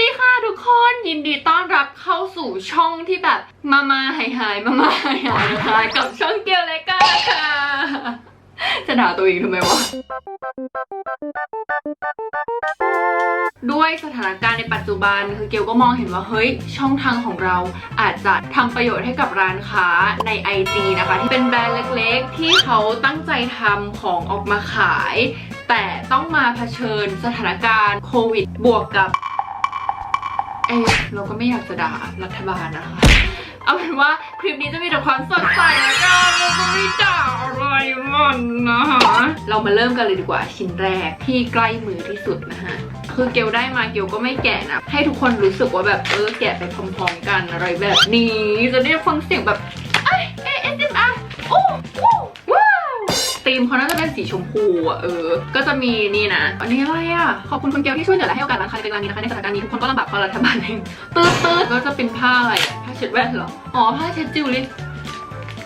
ดีค่ะทุกคนยินดีต้อนรับเข้าสู่ช่องที่แบบมามาหายหายมามาหายหายนะคะกับช่องเกียวเลกาค่ะ จะด่าตัวเองทำไมวะด้วยสถานการณ์ในปัจจุบันคือเกลก็มองเห็นว่าเฮ้ยช่องทางของเราอาจจะทำประโยชน์ให้กับร้านค้าใน IG นะคะ ที่เป็นแบรนด์เล็กๆ ที่เขาตั้งใจทำของออกมาขาย แต่ต้องมาเผชิญสถานการณ์โควิด บวกกับ เอะเราก็ไม่อยากจะด่ารัฐบาลนะคะ เอาเป็นว่าคลิปนี้จะมีแต่ความสดใสแล้วก็เราจะไม่ด่าอะไรมันนะคะเรามาเริ่มกันเลยดีกว่าชิ้นแรกที่ใกล้มือที่สุดนะคะคือเกลได้มาเกลก็ไม่แกะนะให้ทุกคนรู้สึกว่าแบบเออแกะไปพร้อมๆกันอะไรแบบนี้จะได้ฟังเสียงแบบ ธีมเขาน่าจะเป็นสีชมพูอะเออ ก็จะมีนี่นะ อันนี้อะไรอะ ขอบคุณคุณเกลที่ช่วยเหลือและให้โอกาสร้านค้าเล็กๆร้านนี้นะคะ ในสถานการณ์นี้ทุกคนก็ลำบากเพราะรัฐบาลเองตืดตืดก็จะเป็นผ้าอะไร ผ้าเช็ดแว่นเหรอ อ๋อ ผ้าเช็ดจิวเวลรี่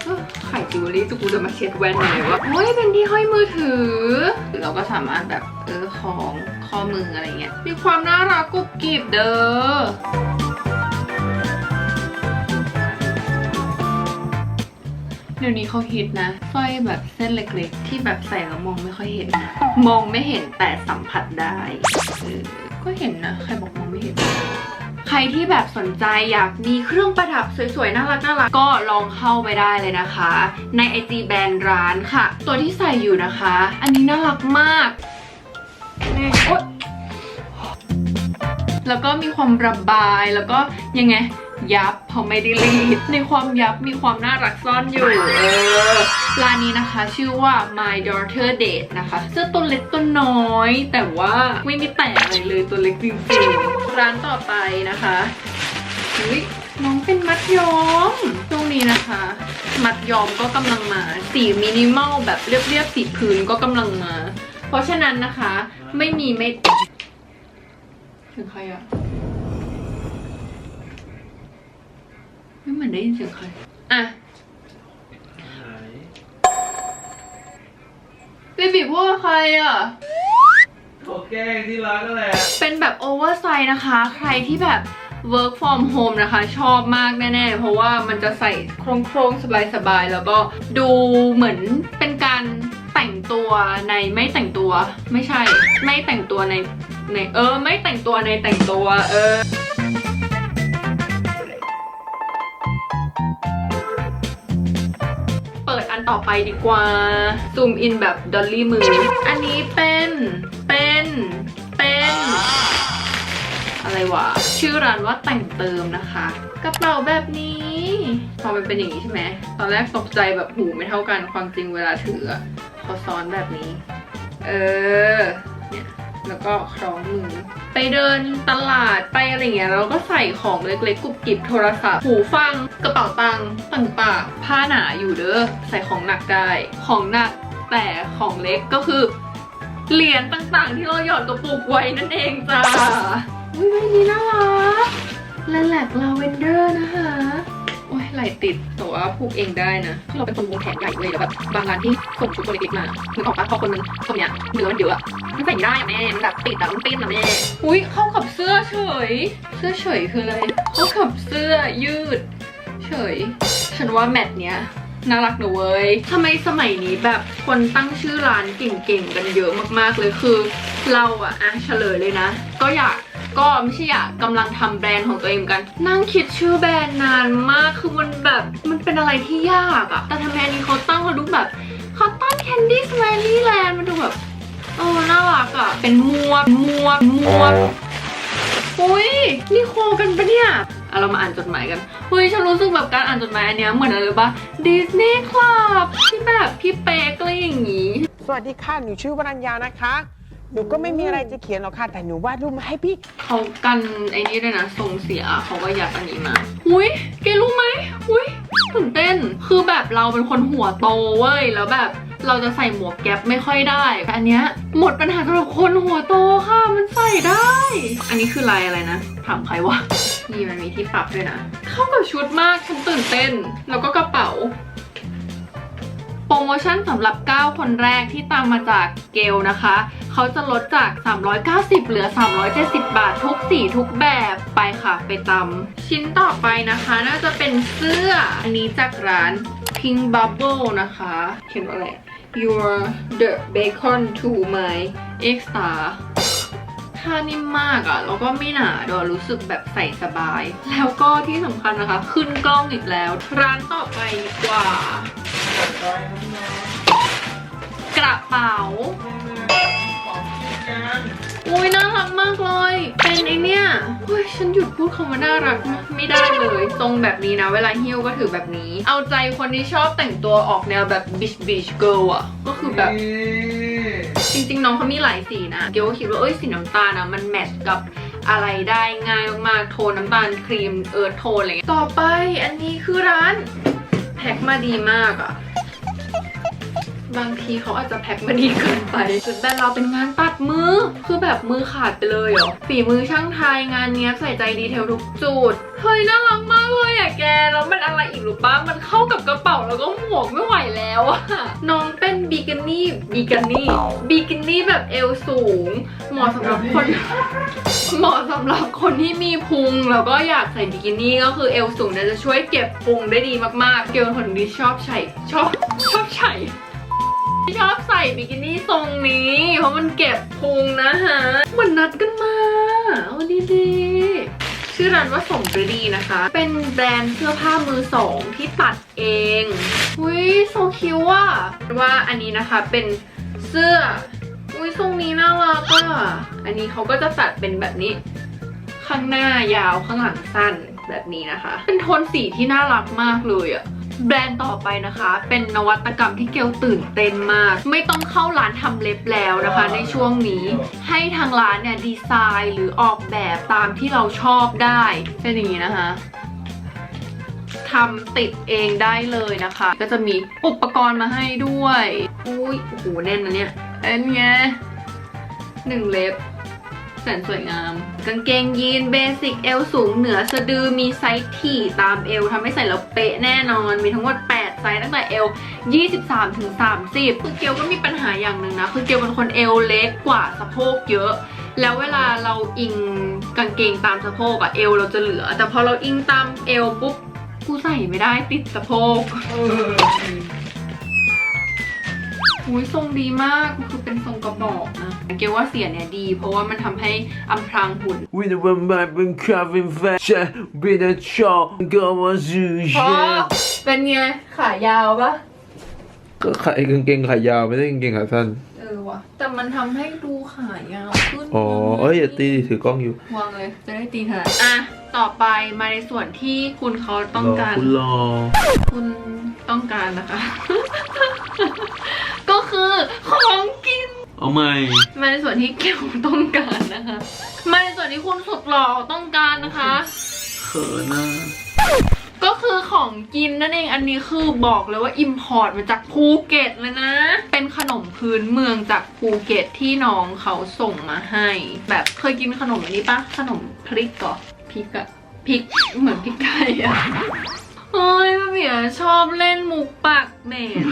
เอ้อไข่จิวเวลรี่จุกูจะมาเช็ดแว่นเลยวะโอ้ยเป็นที่ห้อยมือถือเราก็สามารถแบบเออของข้อมืออะไรเงี้ย มีความน่ารักกุบกิบเด้อเดี๋ยวนี้เขาฮิตนะ สร้อยแบบเส้นเล็กๆ ที่แบบใส่แล้วมองไม่ค่อยเห็น มองไม่เห็นแต่สัมผัสได้เออก็เห็นนะใครบอกมองไม่เห็น ใครที่แบบสนใจอยากมีเครื่องประดับสวยๆ น่ารักน่ารักก็ลองเข้าไปได้เลยนะคะ ใน IG แบรนด์ร้านค่ะ ตัวที่ใส่อยู่นะคะ อันนี้น่ารักมากนี่โอ๊ยแล้วก็มีความระบายแล้วก็ยังไง ยับเพราะไม่ได้รีด ในความยับมีความน่ารักซ่อนอยู่ เออร้านนี้นะคะ ชื่อว่า My Daughter Date นะคะเสื้อตัวเล็กตัวน้อย แต่ว่าไม่มีแต่อะไรเลยตัวเล็กจริงๆ ร้านต่อไปนะคะอุ้ยน้องเป็นมัดย้อมช่วงนี้นะคะ มัดย้อมก็กำลังมา สีมินิมอลแบบเรียบๆสีพื้นก็กำลังมา เพราะฉะนั้นนะคะ ไม่มีไม่ถึงใครอะ ไม่เหมือนได้ยินเสียงใคร อะเบบีพูดกับใครอะเขาแกล้งที่รักนั่นแหละเป็นแบบโอเวอร์ไซส์นะคะ ใครที่แบบ work from home นะคะ ชอบมากแน่ๆ เพราะว่ามันจะใส่โครงๆสบายๆ แล้วก็ดูเหมือนเป็นการแต่งตัวในไม่แต่งตัว ไม่ใช่ ไม่แต่งตัวในในเออ ไม่แต่งตัวในแต่งตัว เออ ต่อไปดีกว่า ซูมอินแบบดอลลี่มือ อันนี้เป็น เป็น เป็น อะไรวะ ชื่อร้านว่าแต่งเติมนะคะ กระเป๋าแบบนี้ พอมันเป็นอย่างนี้ใช่ไหม ตอนแรกตกใจแบบหูไม่เท่ากัน ความจริงเวลาถืออะเขาซ้อนแบบนี้ เออ แล้วก็คล้องมือ ไปเดินตลาดไปอะไรเงี้ยแล้วก็ใส่ของเล็กๆกุบกิบโทรศัพท์ หูฟัง กระเป๋าตังค์ต่างๆผ้าหนาอยู่เด้อใส่ของหนักได้ ของหนักแต่ของเล็กก็คือเหรียญต่างๆ ที่เราหยอดกระปุกไว้นั่นเองจ้าอุ้ยใบนี้น่ารักและแลกลาเวนเดอร์นะคะ ไหลติดแต่ว่าผูกเองได้นะคือเราเป็นคนวงแขนใหญ่เลยแล้วแบบบางร้านที่ส่งชุดตัวเล็กๆมานึกออกปะพอคนนึงตรงเนี้ยเนื้อมันเยอะอะมันใส่ไม่ได้อะแม่มันแบบติดอะมันปิ้นอะแม่อุ้ยเข้ากับเสื้อเฉย เสื้อเฉยคืออะไรเข้ากับเสื้อยืด เฉย ฉันว่าแมทเนี้ยน่ารักหนูเว้ยทำไมสมัยนี้แบบคนตั้งชื่อร้านเก่งๆกันเยอะมากๆเลยคือ เราอะอะเฉลยเลยนะ ก็อยาก ก็ไม่ใช่อยากกำลังทำแบรนด์ของตัวเองกัน นั่งคิดชื่อแบรนด์นานมากคือมันแบบมันเป็นอะไรที่ยากอะแต่ทำไมอันนี้เขาตั้งเขาดูแบบเขาตั้งแคนดี้สไมลี่แลนด์มันดูแบบเออน่ารักอะเป็นมวกมวกมวกอุ้ยนี่โคกันปะเนี่ยอะเรามาอ่านจดหมายกันอุ้ยฉันรู้สึกแบบการอ่านจดหมายอันเนี้ยเหมือนอะไรปะดิสนีย์คลับที่แบบพี่เป๊กอะไรอย่างงี้ สวัสดีค่ะ หนูชื่อวรัญญานะคะ หนูก็ไม่มีอะไรจะเขียนหรอกค่ะ แต่หนูวาดรูปมาให้พี่ เขากันไอ้นี่ด้วยนะทรงเสียเขาก็ยัดอันนี้มาอุ้ยแกรู้ไหมอุ้ยตื่นเต้น คือแบบเราเป็นคนหัวโตเว้ย แล้วแบบเราจะใส่หมวกแก๊ปไม่ค่อยได้แต่อันเนี้ยหมดปัญหาสำหรับคนหัวโตค่ะ มันใส่ได้ อันนี้คือลายอะไรนะ ถามใครวะนี่มันมีที่ปรับด้วยนะ เข้ากับชุดมาก ฉันตื่นเต้น แล้วก็กระเป๋า โปรโมชั่นสำหรับ 9 คนแรกที่ตามมาจากเกลนะคะ เขาจะลดจาก 390 เหลือ 370 บาททุกสีทุกแบบไปค่ะไปตำชิ้นต่อไปนะคะ น่าจะเป็นเสื้อ อันนี้จากร้าน Pink Bubble นะคะ เขียนว่าอะไร Your the bacon to my extra ผ้านิ่มมากอะ่ะ แล้วก็ไม่หนาด้วยรู้สึกแบบใส่สบาย แล้วก็ที่สำคัญนะคะ ขึ้นกล้องอีกแล้ว ร้านต่อไปดีกว่า กระเป๋า อุ้ยน่ารักมากเลย เป็นไอเนี่ยเฮ้ยฉันหยุดพูดคำว่าน่ารักไม่ได้เลยทรงแบบนี้นะ เวลาหิ้วก็ถือแบบนี้ เอาใจคนที่ชอบแต่งตัวออกแนวแบบ beach beach girl อะก็คือแบบ จริงๆ น้องเขามีหลายสีนะเกียวก็คิดว่าเอ้ยสีน้ำตาลนะมันแมทช์กับอะไรได้ง่ายมากๆโทนน้ำตาลครีมเอิร์ธโทนอะไรเงี้ยต่อไปอันนี้คือร้านแพ็คมาดีมากอะ บางทีเขาอาจจะแพ็คมาดีเกินไปจุดแบรนด์เราเป็นงานตัดมือ คือแบบมือขาดไปเลยเหรอฝีมือช่างไทยงานเนี้ยใส่ใจดีเทลทุกจุดเฮ้ยน่ารักมากเลยอะแกแล้วมันอะไรอีกหรือปะมันเข้ากับกระเป๋าแล้วก็หมวกไม่ไหวแล้วอะน้องเป็นบิกินี่บิกินี่บิกินี่แบบเอวสูงเหมาะสำหรับคนเหมาะสำหรับคนที่มีพุงแล้วก็อยากใส่บิกินี่ก็คือเอวสูงเนี่ยจะช่วยเก็บพุงได้ดีมากๆ เกียวเป็นคนที่ชอบใส่ชอบชอบใส่ชอบใส่บิกินี่ทรงนี้ เพราะมันเก็บพุงนะฮะเหมือนนัดกันมาเอาดีๆชื่อร้านว่าสมฤดีนะคะ เป็นแบรนด์เสื้อผ้ามือสองที่ตัดเองอุ้ยโซคิวอะว่าอันนี้นะคะเป็นเสื้ออุ้ยทรงนี้น่ารักอะอันนี้เขาก็จะตัดเป็นแบบนี้ ข้างหน้ายาวข้างหลังสั้นแบบนี้นะคะ เป็นโทนสีที่น่ารักมากเลยอะ แบรนด์ต่อไปนะคะ เป็นนวัตกรรมที่เกลตื่นเต้นมาก ไม่ต้องเข้าร้านทำเล็บแล้วนะคะ ในช่วงนี้ให้ทางร้านเนี่ยดีไซน์หรือออกแบบตามที่เราชอบได้เป็นอย่างนี้นะคะทำติดเองได้เลยนะคะ ก็จะมีอุปกรณ์มาให้ด้วย อุ้ยโอ้โหแน่นนะเนี่ยเอ็นไงหนึ่งเล็บ แสนสวยงาม กางเกงยีนเบสิกเอวสูงเหนือสะดือมีไซส์ถี่ตามเอวทำให้ใส่แล้วเป๊ะแน่นอน มีทั้งหมด 8 ไซส์ตั้งแต่เอว 23ถึง30 คือเกลก็มีปัญหาอย่างหนึ่งนะ คือเกลเป็นคนเอวเล็กกว่าสะโพกเยอะ แล้วเวลาเราอิงกางเกงตามสะโพกอะเอวเราจะเหลือ แต่พอเราอิงตามเอวปุ๊บกูใส่ไม่ได้ติดสะโพก อุ้ยทรงดีมากคือเป็นทรงกระบอกนะเกลว่าเสียเนี่ยดี เพราะว่ามันทำให้อำพรางหุ่นวินวันมาเป็นคาเฟ่แฟชั่นบินชอก็มาซูพอชิเป็นไง ขายาวปะก็ขายกางเกงขายาวไม่ได้กางเกงขาสั้น เออว่ะ แต่มันทำให้ดูขายาวขึ้นอ๋อ เอ้ยอย่าตีดิถือกล้องอยู่วางเลย จะได้ตีถนัดอะ ต่อไปมาในส่วนที่คุณเขาต้องการ คุณรอ คุณต้องการนะคะก็ คือของกิน เอาใหม่ มาในส่วนที่เกลต้องการนะคะ มาในส่วนที่คุณสุดหล่อต้องการนะคะ เขินนะก็คือของกินนั่นเอง อันนี้คือบอกเลยว่าอิมพอร์ตมาจากภูเก็ตเลยนะ เป็นขนมพื้นเมืองจากภูเก็ตที่น้องเขาส่งมาให้ แบบเคยกินขนมอันนี้ปะขนมพริกก่อพริกอะพริกเหมือนพริกไทยอะเฮ้ยพี่เบียร์ชอบเล่นมุกปากเหม็น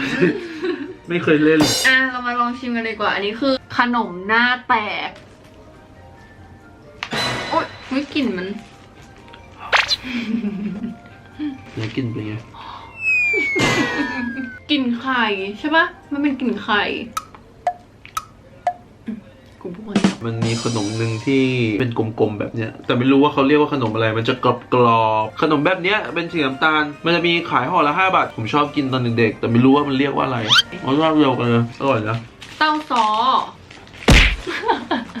ไม่เคยเล่น อะเรามาลองชิมกันดีกว่า อันนี้คือ ขนมหน้าแตก โอ๊ยเฮ้ยกลิ่นมันเดี๋ยวกินเป็นไง กลิ่นไข่ใช่ปะมันเป็นกลิ่นไข่ อืมกูพูดว่ามันมีขนมหนึ่งที่เป็นกลมๆแบบเนี้ย แต่ไม่รู้ว่าเขาเรียกว่าขนมอะไร มันจะกรอบกรอบๆขนมแบบเนี้ยเป็นสีน้ำตาล มันจะมีขายห่อละ5บาท ผมชอบกินตอนเด็กๆ แต่ไม่รู้ว่ามันเรียกว่าอะไรอ๋อชอบเดียวกันเลยอร่อยนะ เต้าซอ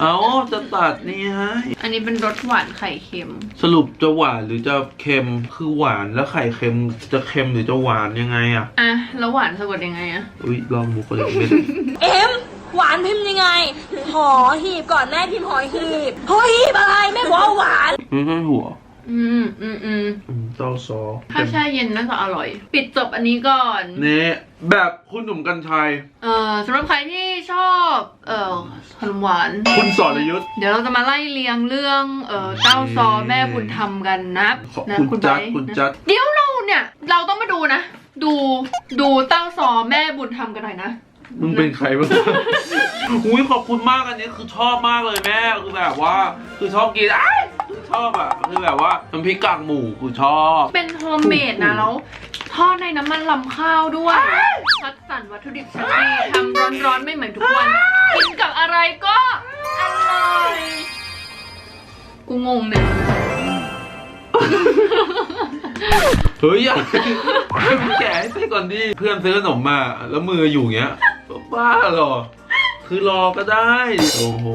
เอาจะตัดนี่ให้อันนี้เป็นรสหวานไข่เค็ม สรุปจะหวานหรือจะเค็ม คือหวานแล้วไข่เค็มจะเค็มหรือจะหวานยังไงอะอะ แล้วหวานสะกดยังไงอะ อุ้ยลองมุกเลยไม่ได้ เอ็มห วานพิมพ์ยังไง หอหีบก่อนแม่พิมพ์หอหีบหอหีบอะไรแม่บอกว่าหวาน ไม่ใช่หัวอืมอืมอืมอืมเต้าซอถ้าแช่เย็นน่าจะอร่อย ปิดจบอันนี้ก่อนเนี่ยแบบคุณหนุ่มกัญชัย เอ่อสำหรับใครที่ชอบ เอ่อขนมหวาน คุณสรยุทธ์เดี๋ยวเราจะมาไล่เรียงเรื่อง เอ่อเต้าซอแม่บุญธรรมกันนะขอนะคุณจัดไบร์ทคุณจัดเดี๋ยวเราเนี่ย เราต้องมาดูนะ ดู ดูเต้าซอแม่บุญธรรมกันหน่อยนะ มึงเป็นใครบ้าง อุ้ยขอบคุณมากอันนี้คือชอบมากเลยแม่คือแบบว่า คือชอบกินอ้ายคือชอบอะคือแบบว่าน้ำพริกกากหมูคือชอบ เป็นโฮมเมดนะแล้วทอดในน้ำมันลำข้าวด้วยคัดสรรวัตถุดิบชั้นดีทำร้อนๆไม่เหมือนทุกวัน กินกับอะไรก็อร่อย กูงงเนี่ยเฮ้ยอย่าให้มันแกะให้เสร็จก่อนดิเพื่อนซื้อขนมมาแล้วมืออยู่อย่างเงี้ย บ้าเหรอ คือรอก็ได้โอ้โห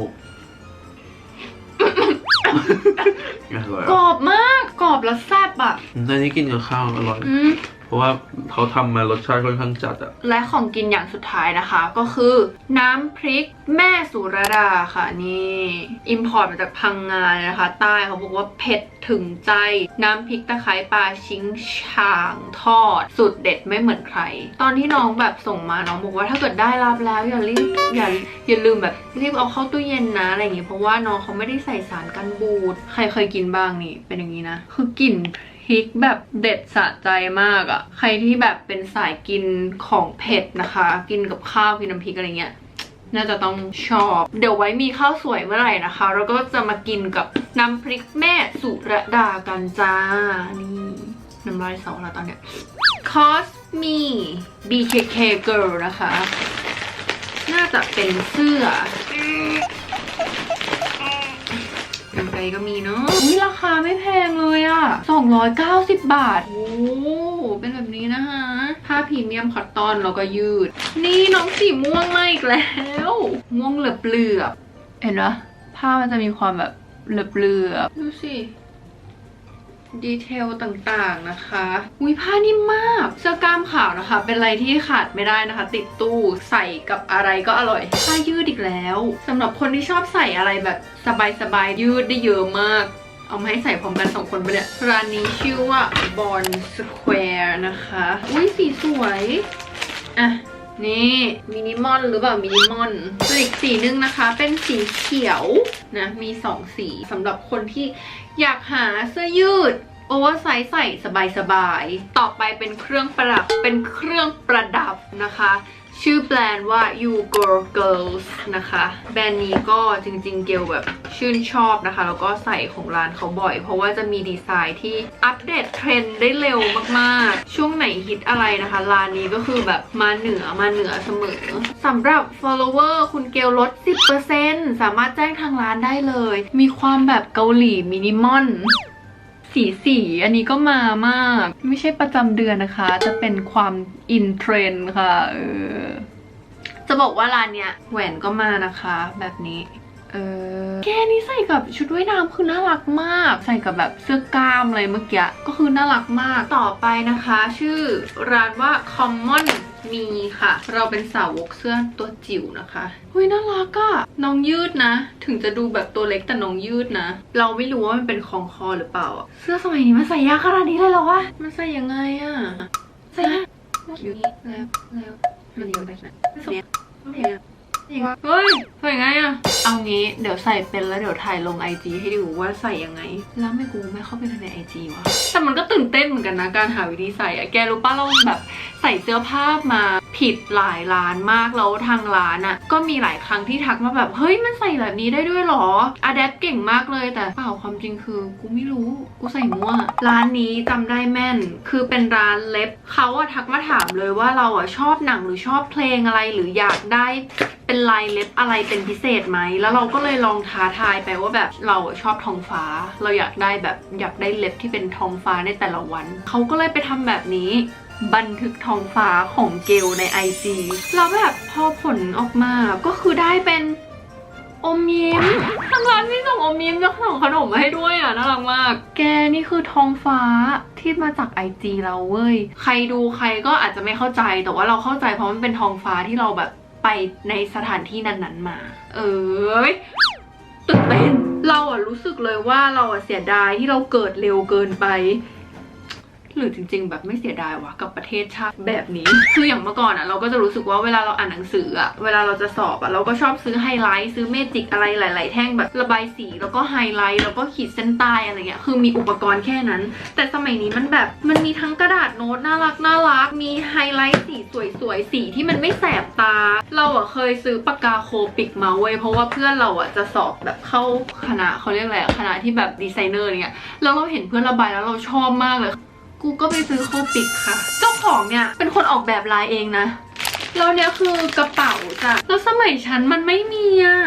อร่อยกรอะอบมากกรอบแล้วแซ่บอะอันนี้กินกับข้าวอร่อย อืม เพราะว่าเขาทำมารสชาติค่อนข้างจัดอะและของกินอย่างสุดท้ายนะคะ ก็คือน้ำพริกแม่สุรดาค่ะนี่อิมพอร์ตมาจากพังงาเลยนะคะ ใต้เขาบอกว่าเผ็ดถึงใจ น้ำพริกตะไคร้ปลาชิงช่างทอดสุดเด็ดไม่เหมือนใคร ตอนที่น้องแบบส่งมาน้องบอกว่าถ้าเกิดได้รับแล้วอย่ารีบอย่าอย่าลืมแบบรีบเอาเข้าตู้เย็นนะอะไรอย่างงี้เพราะว่าน้องเขาไม่ได้ใส่สารกันบูดใครเคยกินบ้างนี่เป็นอย่างนี้นะคือกลิ่น พริกแบบเด็ดสะใจมากอะ่ะ ใครที่แบบเป็นสายกินของเผ็ดนะคะ กินกับข้าวกินน้ำพริกอะไรเงี้ยน่าจะต้องชอบ เดี๋ยวไว้มีข้าวสวยเมื่อไหร่นะคะเราก็จะมากินกับน้ำพริกแม่สุระดากันจ้า นี่น้ำลายสองแล้วตอนเนี้ย Cos Me BKK Girl นะคะ น่าจะเป็นเสื้อ กันไกลก็มีเนาะอุ้ยราคาไม่แพงเลยอะ290 บาท โอ้เป็นแบบนี้นะคะผ้าพรีเมียมคอตตอนแล้วก็ยืด นี่น้องสีม่วงมาอีกแล้ว ม่วงเหลือบเหลือบๆเห็นปะผ้ามันจะมีความแบบเหลือบเหลือบๆดูสิ ดีเทลต่างๆนะคะอุ้ยผ้านิ่มมาก เสื้อกล้ามขาวนะคะ เป็นอะไรที่ขาดไม่ได้นะคะ ติดตู้ใส่กับอะไรก็อร่อย ผ้ายืดอีกแล้วสำหรับคนที่ชอบใส่อะไรแบบสบายๆยืดได้เยอะมากเอามาให้ใส่พร้อมกันสองคนไปเนี่ยร้านนี้ชื่อว่า Born Square นะคะ อุ้ยสีสวย อะ นี่มินิมอลหรือเปล่ามินิมอลส่วนอีกสีนึงนะคะ เป็นสีเขียวนะมีสองสีสำหรับคนที่อยากหาเสื้อยืดโอเวอร์ไซส์ใส่สบายๆ ต่อไปเป็นเครื่องประดับ เป็นเครื่องประดับนะคะ ชื่อแบรนด์ว่า You Girl Girls นะคะ แบรนด์นี้ก็จริงๆ เกลแบบชื่นชอบนะคะ แล้วก็ใส่ของร้านเขาบ่อย เพราะว่าจะมีดีไซน์ที่อัปเดตเทรนด์ได้เร็วมากๆ ช่วงไหนฮิตอะไรนะคะ ร้านนี้ก็คือแบบมาเหนือมาเหนือเสมอสำหรับ follower คุณเกลลด 10%สามารถแจ้งทางร้านได้เลย มีความแบบเกาหลีมินิมอล สีสีอันนี้ก็มามาก ไม่ใช่ประจำเดือนนะคะ จะเป็นความอินเทรนด์ค่ะเออจะบอกว่าร้านเนี้ยแหวนก็มานะคะ แบบนี้ เออแกนี่ใส่กับชุดว่ายน้ำคือน่ารักมาก ใส่กับแบบเสื้อกล้ามอะไรเมื่อกี้ก็คือน่ารักมากต่อไปนะคะ ชื่อร้านว่า Common มีค่ะ เราเป็นสาวกเสื้อตัวจิ๋วนะคะเฮ้ยน่ารักอะน้องยืดนะ ถึงจะดูแบบตัวเล็กแต่น้องยืดนะ เราไม่รู้ว่ามันเป็นคองคอหรือเปล่าอะเสื้อสมัยนี้มันใส่ยากขนาดนี้เลยเหรอวะมันใส่ยังไงอะใส่อยู่นี่แล้วแล้วมันอยู่ไปไหนสวยเฮ้ยใส่ไงอะ เอางี้เดี๋ยวใส่เป็นแล้วเดี๋ยวถ่ายลงไอจีให้ดูว่าใส่ยังไง แล้วไม่กูไม่เข้าไปในไอจีวะแต่มันก็ตื่นเต้นเหมือนกันนะการหาวิธีใส่อะแกรู้ป่ะเราแบบใส่เสื้อผ้ามาผิดหลายร้านมากแล้วทางร้านอะ่ะก็มีหลายครั้งที่ทักมาแบบเฮ้ยมันใส่แบบนี้ได้ด้วยหรออะแดปเก่งมากเลยแต่เปล่าความจริงคือกูไม่รู้กูใส่มั่วร้านนี้จำได้แม่น คือเป็นร้านเล็บเขาอะทักมาถามเลยว่าเราอะชอบหนังหรือชอบเพลงอะไรหรืออยากได้เป็นลายเล็บอะไรเป็นพิเศษไหมแล้วเราก็เลยลองท้าทายไปว่าแบบเราชอบทองฟ้า เราอยากได้แบบอยากได้เล็บที่เป็นทองฟ้าในแต่ละวันเขาก็เลยไปทำแบบนี้บันทึกทองฟ้าของเกลใน IG แล้วแบบพอผลออกมาก็คือได้เป็นอมยิ้มทางร้านมีส่งอมยิ้มแล้วส่งขนมมาให้ด้วยอะน่ารักมาก แกนี่คือทองฟ้าที่มาจาก IG เราเว้ย ใครดูใครก็อาจจะไม่เข้าใจแต่ว่าเราเข้าใจเพราะมันเป็นทองฟ้าที่เราแบบ ไปในสถานที่นั้นๆมา เอ้ยตื่นเต้นเราอะรู้สึกเลยว่าเราอะเสียดายที่เราเกิดเร็วเกินไป หรือจริง ๆ แบบไม่เสียดายวะกับประเทศชาติแบบนี้คืออย่างเมื่อก่อนอะเราก็จะรู้สึกว่าเวลาเราอ่านหนังสืออะเวลาเราจะสอบอะเราก็ชอบซื้อไฮไลท์ซื้อเมจิกอะไรหลาย ๆ แท่งแบบระบายสีแล้วก็ไฮไลท์แล้วก็ขีดเส้นใต้อะไรเงี้ยคือมีอุปกรณ์แค่นั้น แต่สมัยนี้มันแบบมันมีทั้งกระดาษโน้ตน่ารักน่ารักมีไฮไลท์สีสวยๆสีที่มันไม่แสบตา เราอะเคยซื้อปากกาโคปิกมาเว้ยเพราะว่าเพื่อนเราอะจะสอบแบบเข้าคณะเขาเรียกอะไรคณะที่แบบดีไซเนอร์เนี่ยแล้วเราเห็นเพื่อนระบายแล้วเราชอบมากเลย กูก็ไปซื้อโคปิกค่ะ เจ้าของเนี่ยเป็นคนออกแบบลายเองนะ แล้วเนี่ยคือกระเป๋าจ้ะ แล้วสมัยฉันมันไม่มีอะ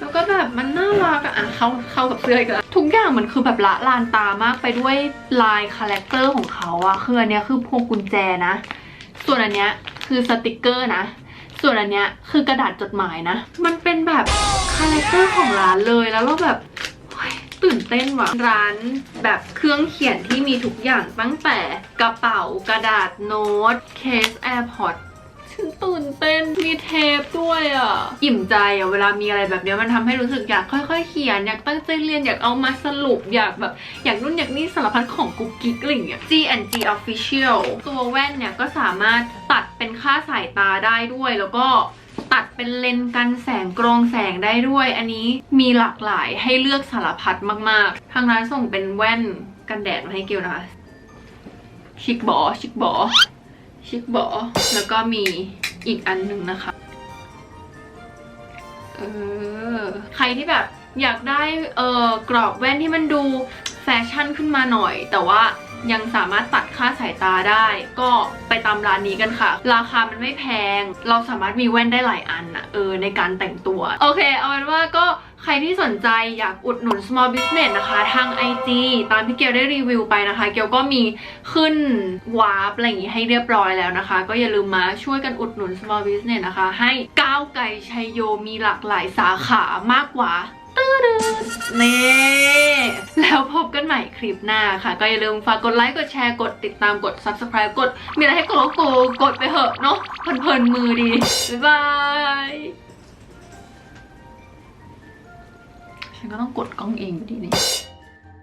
แล้วก็แบบมันน่ารักอะเข้าเข้ากับเสื้ออีกแล้วทุกอย่างมันคือแบบละลานตามากไปด้วยลายคาแรคเตอร์ของเขาอะคืออันเนี้ยคือพวงกุญแจนะ ส่วนอันเนี้ยคือสติกเกอร์นะ ส่วนอันเนี้ยคือกระดาษจดหมายนะ มันเป็นแบบคาแรคเตอร์ของร้านเลย แล้วเราแบบ ตื่นเต้นว่ะ ร้านแบบเครื่องเขียนที่มีทุกอย่างตั้งแต่กระเป๋ากระดาษโน้ต เคสแอร์พอร์ตฉันตื่นเต้นมีเทปด้วยอะ อิ่มใจอะ เวลามีอะไรแบบเนี้ยมันทำให้รู้สึกอยากค่อย ๆ เขียน อยากตั้งใจเรียนอยากเอามาสรุปอยากแบบ อยากนู่นอยากนี่สารพัดของกุ๊กกิ๊กอะไรอย่างเงี้ย G&G Official ตัวแว่นเนี่ยก็สามารถตัดเป็นค่าสายตาได้ด้วยแล้วก็ ตัดเป็นเลนส์กันแสงกรองแสงได้ด้วย อันนี้มีหลากหลายให้เลือกสารพัดมากๆ ทางร้านส่งเป็นแว่นกันแดดมาให้เกลนะคะ ชิคบอชิคบอชิคบอแล้วก็มีอีกอันหนึ่งนะคะ เออ ใครที่แบบอยากได้เออกรอบแว่นที่มันดูแฟชั่นขึ้นมาหน่อย แต่ว่า ยังสามารถตัดค่าสายตาได้ ก็ไปตามร้านนี้กันค่ะ ราคามันไม่แพง เราสามารถมีแว่นได้หลายอันอะเออในการแต่งตัว โอเค เอาเป็นว่าก็ใครที่สนใจอยากอุดหนุน small business นะคะ ทาง IG ตามที่เกลได้รีวิวไปนะคะ เกลก็มีขึ้นวาร์ปอะไรอย่างงี้ให้เรียบร้อยแล้วนะคะ ก็อย่าลืมมาช่วยกันอุดหนุน small business นะคะ ให้ก้าวไกลชัยโยมีหลากหลายสาขามากกว่า ตื้อนี่แล้วพบกันใหม่คลิปหน้าค่ะ ก็อย่าลืมฝากกดไลค์กดแชร์กดติดตามกด subscribe กด มีอะไรให้กดก็กดกดไปเหอะเนาะเพลินๆมือดี บ๊ายบายฉันก็ต้องกดกล้องเองอยู่ดีนี่